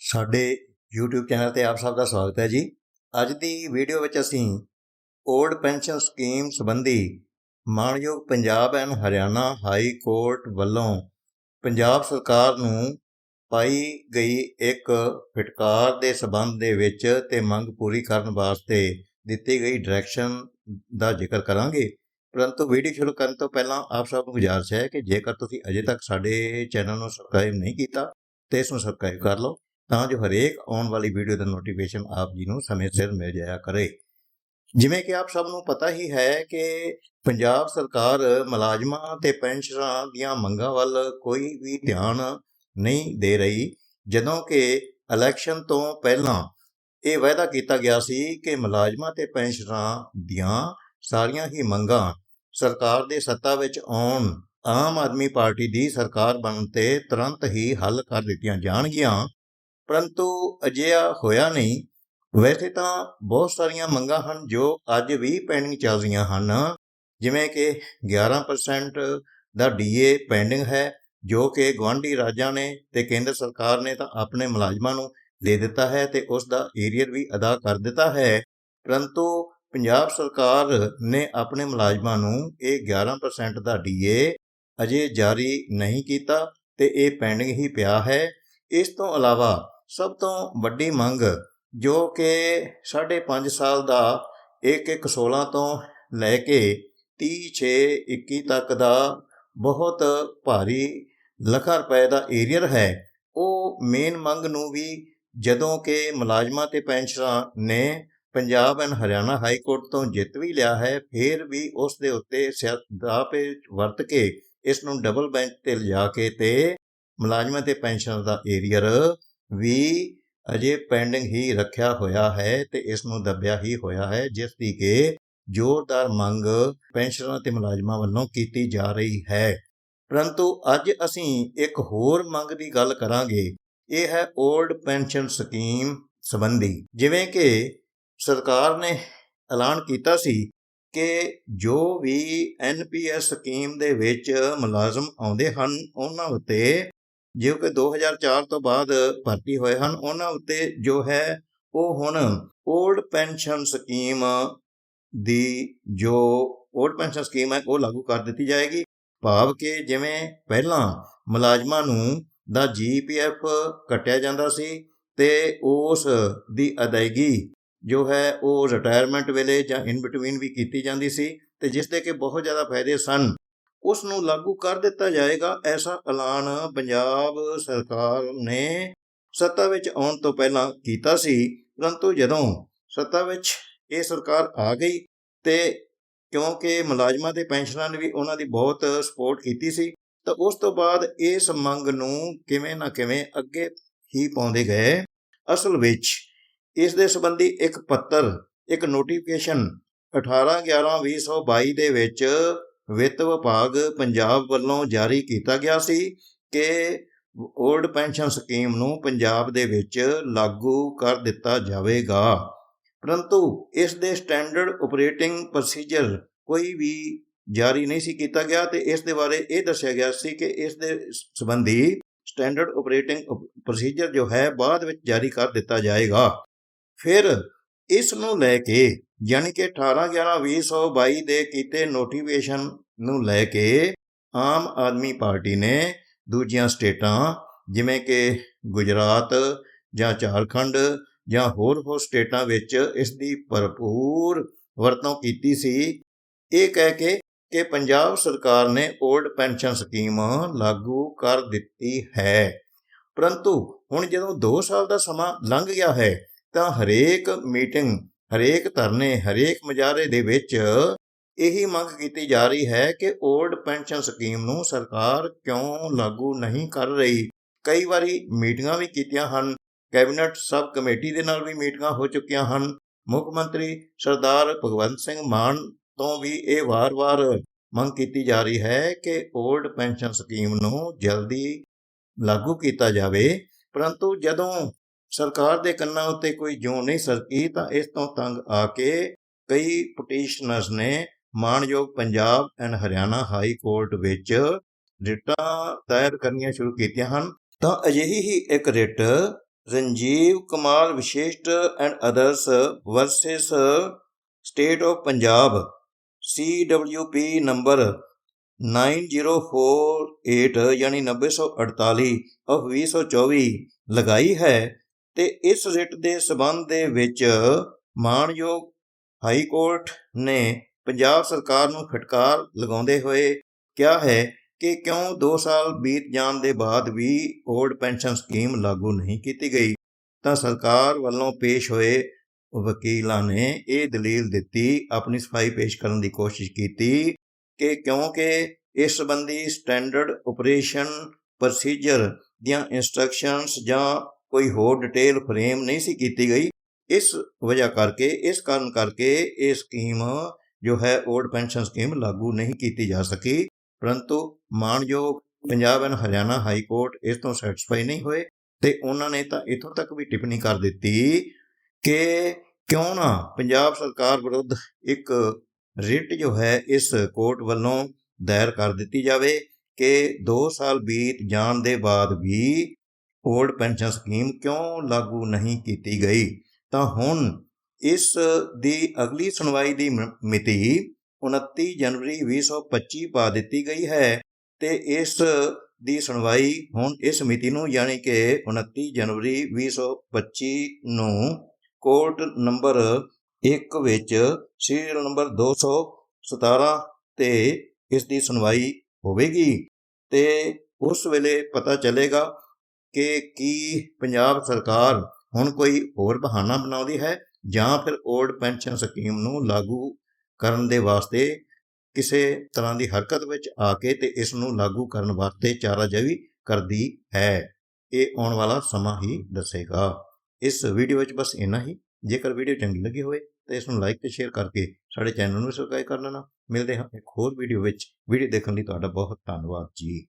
ਸਾਡੇ YouTube channel ਤੇ ਆਪ ਸਭ ਦਾ ਸਵਾਗਤ ਹੈ ਜੀ। ਅੱਜ ਦੀ ਵੀਡੀਓ ਵਿੱਚ ਅਸੀਂ ਓਲਡ ਪੈਨਸ਼ਨ ਸਕੀਮ ਸੰਬੰਧੀ ਮਾਣਯੋਗ Punjab and Haryana high court ਵੱਲੋਂ ਪੰਜਾਬ ਸਰਕਾਰ ਨੂੰ ਪਾਈ ਗਈ ਇੱਕ ਫਟਕਾਰ ਦੇ ਸਬੰਧ ਦੇ ਵਿੱਚ ਤੇ ਮੰਗ ਪੂਰੀ ਕਰਨ ਵਾਸਤੇ ਦਿੱਤੀ ਗਈ ਡਾਇਰੈਕਸ਼ਨ ਦਾ ਜ਼ਿਕਰ ਕਰਾਂਗੇ। ਪਰੰਤੂ ਵੀਡੀਓ ਸ਼ੁਰੂ ਕਰਨ ਤੋਂ ਪਹਿਲਾਂ ਆਪ ਸਭ ਨੂੰ ਗੁਜ਼ਾਰਿਸ਼ ਹੈ ਕਿ ਜੇਕਰ ਤੁਸੀਂ ਅਜੇ ਤੱਕ ਸਾਡੇ ਚੈਨਲ ਨੂੰ ਸਬਸਕ੍ਰਾਈਬ ਨਹੀਂ ਕੀਤਾ, ਤੇ ਇਸ ਨੂੰ ਸਬਸਕ੍ਰਾਈਬ ਕਰ ਲਓ। ਤਾਂ ਜੋ ਹਰੇਕ ਆਉਣ ਵਾਲੀ ਵੀਡੀਓ ਦਾ ਨੋਟੀਫਿਕੇਸ਼ਨ ਆਪ ਜੀ ਨੂੰ ਸਮੇਂ ਸਿਰ ਮਿਲ ਜਾਇਆ ਕਰੇ। ਜਿਵੇਂ ਕਿ ਆਪ ਸਭ ਨੂੰ ਪਤਾ ਹੀ ਹੈ ਕਿ ਪੰਜਾਬ ਸਰਕਾਰ ਮੁਲਾਜ਼ਮਾਂ ਤੇ ਪੈਨਸ਼ਨਰਾਂ ਦੀਆਂ ਮੰਗਾਂ ਵੱਲ ਕੋਈ ਵੀ ਧਿਆਨ ਨਹੀਂ ਦੇ ਰਹੀ। ਜਦੋਂ ਕਿ ਇਲੈਕਸ਼ਨ ਤੋਂ ਪਹਿਲਾਂ ਇਹ ਵਾਅਦਾ ਕੀਤਾ ਗਿਆ ਸੀ ਕਿ ਮੁਲਾਜ਼ਮਾਂ ਤੇ ਪੈਨਸ਼ਨਰਾਂ ਦੀਆਂ ਸਾਰੀਆਂ ਹੀ ਮੰਗਾਂ ਸਰਕਾਰ ਦੇ ਸੱਤਾ ਵਿੱਚ ਆਉਣ, ਆਮ ਆਦਮੀ ਪਾਰਟੀ ਦੀ ਸਰਕਾਰ ਬਣਨ ਤੇ ਤੁਰੰਤ ਹੀ ਹੱਲ ਕਰ ਦਿੱਤੀਆਂ ਜਾਣਗੀਆਂ। ਪਰੰਤੂ ਅਜਿਹਾ ਹੋਇਆ ਨਹੀਂ। ਵੈਸੇ ਤਾਂ ਬਹੁਤ ਸਾਰੀਆਂ ਮੰਗਾਂ ਹਨ ਜੋ ਅੱਜ ਵੀ ਪੈਂਡਿੰਗ ਚੱਲ ਰਹੀਆਂ ਹਨ। ਜਿਵੇਂ ਕਿ 11% ਦਾ ਡੀਏ ਪੈਂਡਿੰਗ ਹੈ, ਜੋ ਕਿ ਗਵਾਂਢੀ ਰਾਜਾਂ ਨੇ ਤੇ ਕੇਂਦਰ ਸਰਕਾਰ ਨੇ ਤਾਂ ਆਪਣੇ ਮੁਲਾਜ਼ਮਾਂ ਨੂੰ ਦੇ ਦਿੱਤਾ ਹੈ ਤੇ ਉਸ ਦਾ ਏਰੀਅਰ ਵੀ ਅਦਾ ਕਰ ਦਿੱਤਾ ਹੈ। ਪਰੰਤੂ ਪੰਜਾਬ ਸਰਕਾਰ ਨੇ ਆਪਣੇ ਮੁਲਾਜ਼ਮਾਂ ਨੂੰ ਇਹ 11% ਦਾ ਡੀਏ ਅਜੇ ਜਾਰੀ ਨਹੀਂ ਕੀਤਾ ਤੇ ਇਹ ਪੈਂਡਿੰਗ ਹੀ ਪਿਆ ਹੈ। ਇਸ ਤੋਂ ਇਲਾਵਾ ਸਭ ਤੋਂ ਵੱਡੀ ਮੰਗ ਜੋ ਕਿ 5.5 ਸਾਲ ਦਾ ਇੱਕ ਇੱਕ 16 ਤੋਂ ਲੈ ਕੇ 30 6 21 ਤੱਕ ਦਾ ਬਹੁਤ ਭਾਰੀ ਲੱਖਾਂ ਰੁਪਏ ਦਾ ਏਰੀਅਰ ਹੈ। ਉਹ ਮੇਨ ਮੰਗ ਨੂੰ ਵੀ ਜਦੋਂ ਕਿ ਮੁਲਾਜ਼ਮਾਂ ਤੇ ਪੈਨਸ਼ਨਰਾਂ ਨੇ Punjab and Haryana high court ਤੋਂ ਜਿੱਤ ਵੀ ਲਿਆ ਹੈ, ਫਿਰ ਵੀ ਉਸ ਦੇ ਉੱਤੇ ਸਿਆਦਾਪੇ ਵਰਤ ਕੇ ਇਸ ਨੂੰ ਡਬਲ ਬੈਂਚ ਤੇ ਲਿਜਾ ਕੇ ਤੇ ਮੁਲਾਜ਼ਮਾਂ ਤੇ ਪੈਨਸ਼ਨਰ ਦਾ ਏਰੀਅਰ ਵੀ ਅਜੇ ਪੈਂਡਿੰਗ ਹੀ ਰੱਖਿਆ ਹੋਇਆ ਹੈ ਤੇ ਇਸ ਨੂੰ ਦੱਬਿਆ ਹੀ ਹੋਇਆ ਹੈ, ਜਿਸ ਦੀ ਕਿ ਜ਼ੋਰਦਾਰ ਮੰਗ ਪੈਨਸ਼ਨਰਾਂ ਤੇ ਮੁਲਾਜ਼ਮਾਂ ਵੱਲੋਂ ਕੀਤੀ ਜਾ ਰਹੀ ਹੈ। ਪਰੰਤੂ ਅੱਜ ਅਸੀਂ ਇੱਕ ਹੋਰ ਮੰਗ ਦੀ ਗੱਲ ਕਰਾਂਗੇ। ਇਹ ਹੈ 올ਡ ਪੈਨਸ਼ਨ ਸਕੀਮ ਸੰਬੰਧੀ। ਜਿਵੇਂ ਕਿ ਸਰਕਾਰ ਨੇ ਐਲਾਨ ਕੀਤਾ ਸੀ ਕਿ ਜੋ ਵੀ ਐਨਪੀਐਸ ਸਕੀਮ ਦੇ ਵਿੱਚ ਮੁਲਾਜ਼ਮ ਆਉਂਦੇ ਹਨ, ਉਹਨਾਂ ਉੱਤੇ ਜੋ ਕਿ 2004 ਤੋਂ ਬਾਅਦ ਭਰਤੀ ਹੋਏ ਹਨ, ਉਹਨਾਂ ਉੱਤੇ ਜੋ ਹੈ ਉਹ ਹੁਣ 올ਡ ਪੈਨਸ਼ਨ ਸਕੀਮ ਦੀ ਜੋ 올ਡ ਪੈਨਸ਼ਨ ਸਕੀਮ ਹੈ, ਉਹ ਲਾਗੂ ਕਰ ਦਿੱਤੀ ਜਾਏਗੀ। ਭਾਵ ਕਿ ਜਿਵੇਂ ਪਹਿਲਾਂ ਮੁਲਾਜ਼ਮਾਂ ਨੂੰ ਦਾ ਜੀਪੀਐਫ ਕੱਟਿਆ ਜਾਂਦਾ ਸੀ ਤੇ ਉਸ ਦੀ ਅਦਾਇਗੀ ਜੋ ਹੈ ਉਹ ਰਿਟਾਇਰਮੈਂਟ ਵੇਲੇ ਜਾਂ ਇਨ ਬਿਟਵੀਨ ਵੀ ਕੀਤੀ ਜਾਂਦੀ ਸੀ ਤੇ ਜਿਸ ਦੇ ਕਿ ਬਹੁਤ ਜ਼ਿਆਦਾ ਫਾਇਦੇ ਸਨ। ਉਸ ਨੂੰ ਲਾਗੂ ਕਰ ਦਿੱਤਾ ਜਾਏਗਾ। ਐਸਾ ਐਲਾਨ ਪੰਜਾਬ ਸਰਕਾਰ ਨੇ ਸੱਤਾ ਵਿੱਚ ਆਉਣ ਤੋਂ ਪਹਿਲਾਂ ਕੀਤਾ ਸੀ। ਪਰੰਤੂ ਜਦੋਂ ਸੱਤਾ ਵਿੱਚ ਇਹ ਸਰਕਾਰ ਆ ਗਈ ਤੇ ਕਿਉਂਕਿ ਮੁਲਾਜ਼ਮਾਂ ਤੇ ਪੈਨਸ਼ਨਰਾਂ ਨੇ ਵੀ ਉਹਨਾਂ ਦੀ ਬਹੁਤ ਸਪੋਰਟ ਕੀਤੀ ਸੀ, ਤਾਂ ਉਸ ਤੋਂ ਬਾਅਦ ਇਸ ਮੰਗ ਨੂੰ ਕਿਵੇਂ ਨਾ ਕਿਵੇਂ ਅੱਗੇ ਹੀ ਪਾਉਂਦੇ ਗਏ। ਅਸਲ ਵਿੱਚ ਇਸ ਦੇ ਸੰਬੰਧੀ ਇੱਕ ਪੱਤਰ, ਇੱਕ ਨੋਟੀਫਿਕੇਸ਼ਨ 18/11/2022 ਦੇ ਵਿੱਚ ਵਿੱਤ ਵਿਭਾਗ ਪੰਜਾਬ ਵੱਲੋਂ ਜਾਰੀ ਕੀਤਾ ਗਿਆ ਸੀ ਕਿ 올ਡ ਪੈਨਸ਼ਨ ਸਕੀਮ ਨੂੰ ਪੰਜਾਬ ਦੇ ਵਿੱਚ ਲਾਗੂ ਕਰ ਦਿੱਤਾ ਜਾਵੇਗਾ। ਪਰੰਤੂ ਇਸ ਦੇ ਸਟੈਂਡਰਡ ਆਪਰੇਟਿੰਗ ਪ੍ਰੋਸੀਜਰ ਕੋਈ ਵੀ ਜਾਰੀ ਨਹੀਂ ਸੀ ਕੀਤਾ ਗਿਆ ਤੇ ਇਸ ਦੇ ਬਾਰੇ ਇਹ ਦੱਸਿਆ ਗਿਆ ਸੀ ਕਿ ਇਸ ਦੇ ਸੰਬੰਧੀ ਸਟੈਂਡਰਡ ਆਪਰੇਟਿੰਗ ਪ੍ਰੋਸੀਜਰ ਜੋ ਹੈ ਬਾਅਦ ਵਿੱਚ ਜਾਰੀ ਕਰ ਦਿੱਤਾ ਜਾਏਗਾ। ਫਿਰ ਇਸ ਨੂੰ ਲੈ ਕੇ ਯਾਨੀ ਕਿ 18/11/2022 ਦੇ ਕੀਤੇ ਨੋਟੀਫਿਕੇਸ਼ਨ ਨੂੰ ਲੈ ਕੇ ਆਮ ਆਦਮੀ ਪਾਰਟੀ ਨੇ ਦੂਜੀਆਂ ਸਟੇਟਾਂ ਜਿਵੇਂ ਕਿ ਗੁਜਰਾਤ ਜਾਂ ਝਾਰਖੰਡ ਜਾਂ ਹੋਰ ਹੋਰ ਸਟੇਟਾਂ ਵਿੱਚ ਇਸ ਦੀ ਭਰਪੂਰ ਵਰਤੋਂ ਕੀਤੀ ਸੀ। ਇਹ ਕਹਿ ਕੇ ਕਿ ਪੰਜਾਬ ਸਰਕਾਰ ਨੇ 올ਡ ਪੈਨਸ਼ਨ ਸਕੀਮ ਲਾਗੂ ਕਰ ਦਿੱਤੀ ਹੈ। ਪਰੰਤੂ ਹੁਣ ਜਦੋਂ 2 ਸਾਲ ਦਾ ਸਮਾਂ ਲੰਘ ਗਿਆ ਹੈ ਤਾਂ ਹਰੇਕ ਮੀਟਿੰਗ, ਹਰੇਕ ਧਰਨੇ, ਹਰੇਕ ਮੁਜ਼ਾਹਰੇ ਦੇ ਵਿੱਚ ਇਹੀ ਮੰਗ ਕੀਤੀ ਜਾ ਰਹੀ ਹੈ ਕਿ 올ਡ ਪੈਨਸ਼ਨ ਸਕੀਮ ਨੂੰ ਸਰਕਾਰ ਕਿਉਂ ਲਾਗੂ ਨਹੀਂ ਕਰ ਰਹੀ। ਕਈ ਵਾਰੀ ਮੀਟਿੰਗਾਂ ਵੀ ਕੀਤੀਆਂ ਹਨ, ਕੈਬਨਿਟ ਸਬ ਕਮੇਟੀ ਦੇ ਨਾਲ ਵੀ ਮੀਟਿੰਗਾਂ ਹੋ ਚੁੱਕੀਆਂ ਹਨ। ਮੁੱਖ ਮੰਤਰੀ ਸਰਦਾਰ ਭਗਵੰਤ ਸਿੰਘ ਮਾਨ ਤੋਂ ਵੀ ਇਹ ਵਾਰ-ਵਾਰ ਮੰਗ ਕੀਤੀ ਜਾ ਰਹੀ ਹੈ ਕਿ 올ਡ ਪੈਨਸ਼ਨ ਸਕੀਮ ਨੂੰ ਜਲਦੀ ਲਾਗੂ ਕੀਤਾ ਜਾਵੇ। ਪਰੰਤੂ ਜਦੋਂ ਸਰਕਾਰ ਦੇ ਕੰਨਾਂ ਉੱਤੇ ਕੋਈ ਜਿਉਂ ਨਹੀਂ ਸਰਕੀ, ਤਾਂ ਇਸ ਤੋਂ ਤੰਗ ਆ ਕੇ ਕਈ ਪਟੀਸ਼ਨਰਸ ਨੇ ਮਾਣਯੋਗ Punjab and Haryana high court ਵਿੱਚ ਰਿਟਾਂ ਦਾਇਰ ਕਰਨੀਆਂ ਸ਼ੁਰੂ ਕੀਤੀਆਂ ਹਨ। ਤਾਂ ਅਜਿਹੀ ਹੀ ਇੱਕ writ Ranjeev Kamal Vishisht and others versus state of Punjab CWP number 9048 ਯਾਨੀ 9048 of 2024 ਲਗਾਈ ਹੈ। ਤੇ ਇਸ ਰਿਟ ਦੇ ਸਬੰਧ ਦੇ ਵਿੱਚ ਮਾਣਯੋਗ ਹਾਈ ਕੋਰਟ ਨੇ ਪੰਜਾਬ ਸਰਕਾਰ ਨੂੰ ਫਟਕਾਰ ਲਗਾਉਂਦੇ ਹੋਏ ਕਿਹਾ ਹੈ ਕਿ ਕਿਉਂ 2 ਸਾਲ ਬੀਤ ਜਾਣ ਦੇ ਬਾਅਦ ਵੀ ਓਲਡ ਪੈਨਸ਼ਨ ਸਕੀਮ ਲਾਗੂ ਨਹੀਂ ਕੀਤੀ ਗਈ, ਤਾਂ ਸਰਕਾਰ ਵੱਲੋਂ ਪੇਸ਼ ਹੋਏ ਵਕੀਲਾਂ ਨੇ ਇਹ ਦਲੀਲ ਦਿੱਤੀ, ਆਪਣੀ ਸਫ਼ਾਈ ਪੇਸ਼ ਕਰਨ ਦੀ ਕੋਸ਼ਿਸ਼ ਕੀਤੀ ਕਿ ਕਿਉਂਕਿ ਇਸ ਸੰਬੰਧੀ ਸਟੈਂਡਰਡ ਆਪਰੇਸ਼ਨ ਪ੍ਰੋਸੀਜਰ ਦੀਆਂ ਇਨਸਟਰਕਸ਼ਨਸ ਜਾਂ ਕੋਈ ਹੋਰ ਡਿਟੇਲ ਫਰੇਮ ਨਹੀਂ ਸੀ ਕੀਤੀ ਗਈ। ਇਸ ਵਜ੍ਹਾ ਕਰਕੇ, ਇਸ ਕਾਰਨ ਕਰਕੇ ਇਹ ਸਕੀਮ ਜੋ ਹੈ ਓਲਡ ਪੈਨਸ਼ਨ ਸਕੀਮ ਲਾਗੂ ਨਹੀਂ ਕੀਤੀ ਜਾ ਸਕੀ। ਪਰੰਤੂ ਮਾਣਯੋਗ Punjab and Haryana high court ਇਸ ਤੋਂ ਸੈਟੀਸਫਾਈ ਨਹੀਂ ਹੋਏ ਤੇ ਉਹਨਾਂ ਨੇ ਤਾਂ ਇਥੋਂ ਤੱਕ ਵੀ ਟਿੱਪਣੀ ਕਰ ਦਿੱਤੀ ਕਿ ਕਿਉਂ ਨਾ ਪੰਜਾਬ ਸਰਕਾਰ ਵਿਰੁੱਧ ਇੱਕ ਰਿਟ ਜੋ ਹੈ, ਇਸ ਕੋਰਟ ਵੱਲੋਂ ਦਾਇਰ ਕਰ ਦਿੱਤੀ ਜਾਵੇ ਕਿ 2 ਸਾਲ ਬੀਤ ਜਾਣ ਦੇ ਬਾਅਦ ਵੀ ਓਲਡ ਪੈਨਸ਼ਨ ਸਕੀਮ ਕਿਉਂ ਲਾਗੂ ਨਹੀਂ ਕੀਤੀ ਗਈ? ਤਾਂ ਹੁਣ ਇਸ ਦੀ ਅਗਲੀ ਸੁਣਵਾਈ ਦੀ ਮ- ਮਿਤੀ 29 ਜਨਵਰੀ 2025 ਪਾ ਦਿੱਤੀ ਗਈ ਹੈ ਤੇ ਇਸ ਦੀ ਸੁਣਵਾਈ ਹੁਣ ਇਸ ਮਿਤੀ ਨੂੰ ਯਾਨੀ ਕਿ 29 ਜਨਵਰੀ 2025 ਨੂੰ ਕੋਰਟ ਨੰਬਰ 1 ਵਿੱਚ ਸੀਰੀਅਲ ਨੰਬਰ 217 ਤੇ ਇਸ ਦੀ ਸੁਣਵਾਈ ਹੋਵੇਗੀ ਤੇ ਉਸ ਵੇਲੇ ਪਤਾ ਚੱਲੇਗਾ ਕਿ ਕੀ ਪੰਜਾਬ ਸਰਕਾਰ ਹੁਣ ਕੋਈ ਹੋਰ ਬਹਾਨਾ ਬਣਾਉਂਦੀ ਹੈ ਜਾਂ ਫਿਰ ਓਲਡ ਪੈਨਸ਼ਨ ਸਕੀਮ ਨੂੰ ਲਾਗੂ ਕਰਨ ਦੇ ਵਾਸਤੇ ਕਿਸੇ ਤਰ੍ਹਾਂ ਦੀ ਹਰਕਤ ਵਿੱਚ ਆ ਕੇ ਤੇ ਇਸ ਨੂੰ ਲਾਗੂ ਕਰਨ ਵਾਸਤੇ ਚਾਰਾਜਵੀ ਕਰਦੀ ਹੈ? ਇਹ ਆਉਣ ਵਾਲਾ ਸਮਾਂ ਹੀ ਦੱਸੇਗਾ। ਇਸ ਵੀਡੀਓ ਵਿੱਚ ਬਸ ਇੰਨਾ ਹੀ। ਜੇਕਰ ਵੀਡੀਓ ਚੰਗੀ ਲੱਗੀ ਹੋਵੇ ਤਾਂ ਇਸ ਨੂੰ ਲਾਈਕ ਤੇ ਸ਼ੇਅਰ ਕਰਕੇ ਸਾਡੇ ਚੈਨਲ ਨੂੰ ਸਬਸਕ੍ਰਾਈਬ ਕਰ ਲੈਣਾ। ਮਿਲਦੇ ਹਾਂ ਇੱਕ ਹੋਰ ਵੀਡੀਓ ਵਿੱਚ। ਵੀਡੀਓ ਦੇਖਣ ਲਈ ਤੁਹਾਡਾ ਬਹੁਤ ਧੰਨਵਾਦ ਜੀ।